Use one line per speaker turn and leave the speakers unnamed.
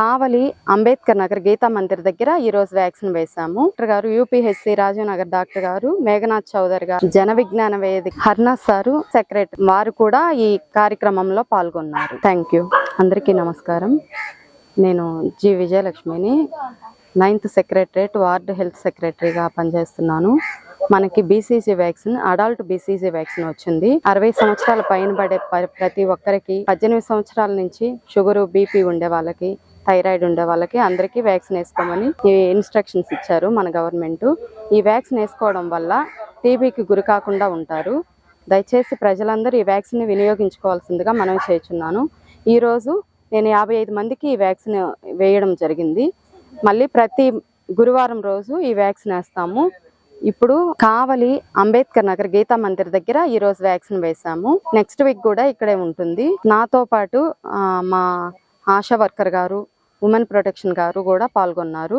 కావలి అంబేద్కర్ నగర్ గీతా మందిర్ దగ్గర ఈ రోజు వ్యాక్సిన్ వేశాము. డాక్టర్ గారు యూపీహెచ్సి రాజీవ్ నగర్ డాక్టర్ గారు మేఘనాథ్ చౌదరి గారు జన విజ్ఞాన వేదిక హర్నాథ్ సారు సెక్రటరీ వారు కూడా ఈ కార్యక్రమంలో పాల్గొన్నారు. థ్యాంక్ యూ అందరికీ నమస్కారం. నేను జి విజయలక్ష్మిని నైన్త్ సెక్రటరేట్ వార్డ్ హెల్త్ సెక్రటరీగా పనిచేస్తున్నాను. మనకి BCG vaccine adult BCG vaccine వచ్చింది. అరవై సంవత్సరాల పైన పడే ప- ప్రతి ఒక్కరికి పద్దెనిమిది సంవత్సరాల నుంచి షుగరు బీపీ ఉండే వాళ్ళకి థైరాయిడ్ ఉండే వాళ్ళకి అందరికీ వ్యాక్సిన్ వేసుకోమని ఈ ఇన్స్ట్రక్షన్స్ ఇచ్చారు మన గవర్నమెంట్. ఈ వ్యాక్సిన్ వేసుకోవడం వల్ల టీబీకి గురి కాకుండా ఉంటారు. దయచేసి ప్రజలందరూ ఈ వ్యాక్సిన్ వినియోగించుకోవాల్సిందిగా మనం చేస్తున్నాను. ఈరోజు నేను యాభై ఐదు మందికి ఈ వ్యాక్సిన్ వేయడం జరిగింది. మళ్ళీ ప్రతి గురువారం రోజు ఈ వ్యాక్సిన్ వేస్తాము. ఇప్పుడు కావలి అంబేద్కర్ నగర్ గీతా మందిర్ దగ్గర ఈ రోజు వ్యాక్సిన్ వేసాము నెక్స్ట్ వీక్ కూడా ఇక్కడే ఉంటుంది. నాతో పాటు మా ఆశా వర్కర్ గారు ఉమెన్ ప్రొటెక్షన్ గారు కూడా పాల్గొన్నారు.